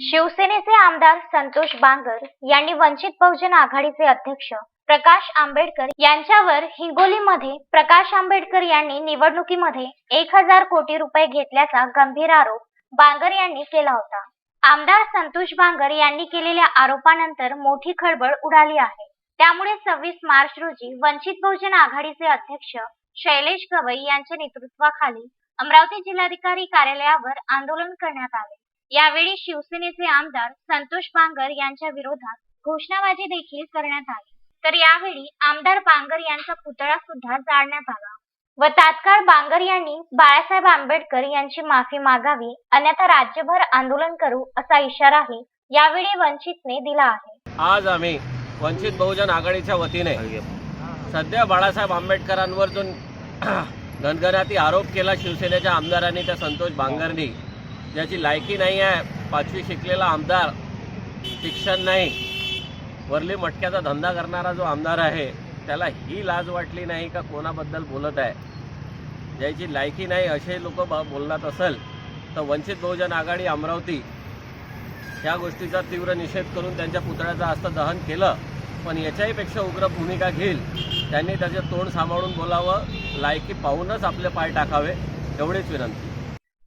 शिवसेनेचे आमदार संतोष बांगर यांनी वंचित बहुजन आघाडीचे अध्यक्ष प्रकाश आंबेडकर यांच्यावर हिंगोलीमध्ये प्रकाश आंबेडकर यांनी निवडणुकीमध्ये एक हजार कोटी रुपये घेतल्याचा गंभीर आरोप बांगर यांनी केला होता. आमदार संतोष बांगर यांनी केलेल्या आरोपानंतर मोठी खळबळ उडाली आहे. त्यामुळे सव्वीस मार्च रोजी वंचित बहुजन आघाडीचे अध्यक्ष शैलेश गवई यांच्या नेतृत्वाखाली अमरावती जिल्हाधिकारी कार्यालयावर आंदोलन करण्यात आले. यावेळी शिवसेनेचे आमदार संतोष पांगर यांच्या विरोधात घोषणाबाजी देखील करण्यात आली. तर यावेळी आमदार पांगर यांचा पुतळा सुद्धा जाळण्यात आला व तात्काळ बांगर यांनी बाळासाहेब आंबेडकर यांची माफी मागावी अन्यथा राज्यभर आंदोलन करू असा इशाराही यावेळी वंचितने दिला आहे. आज आम्ही वंचित बहुजन आघाडीच्या वतीने सध्या बाळासाहेब आंबेडकरांवर जो घनघनाती आरोप केला शिवसेनेच्या आमदारांनी त्या संतोष बांगरनी ज्याची लायकी नाही आहे पाचवी शिकलेला आमदार शिक्षण नाही. वरली मटक्याचा धंदा करणारा जो आमदार आहे त्याला ही लाज वाटली नाही का कोणाबद्दल बोलत आहे? ज्याची लायकी नाही असे लोक बोलणार असेल तर वंचित बहुजन आघाडी अमरावती या गोष्टीचा तीव्र निषेध करून त्यांच्या पुतळ्याचं हस्त दहन केलं. पण याच्याहीपेक्षा उग्र भूमिका घेईल. त्यांनी त्याचे तोंड सांभाळून बोलावं लायकी पाहूनच आपले पाय टाकावे एवढीच विनंती.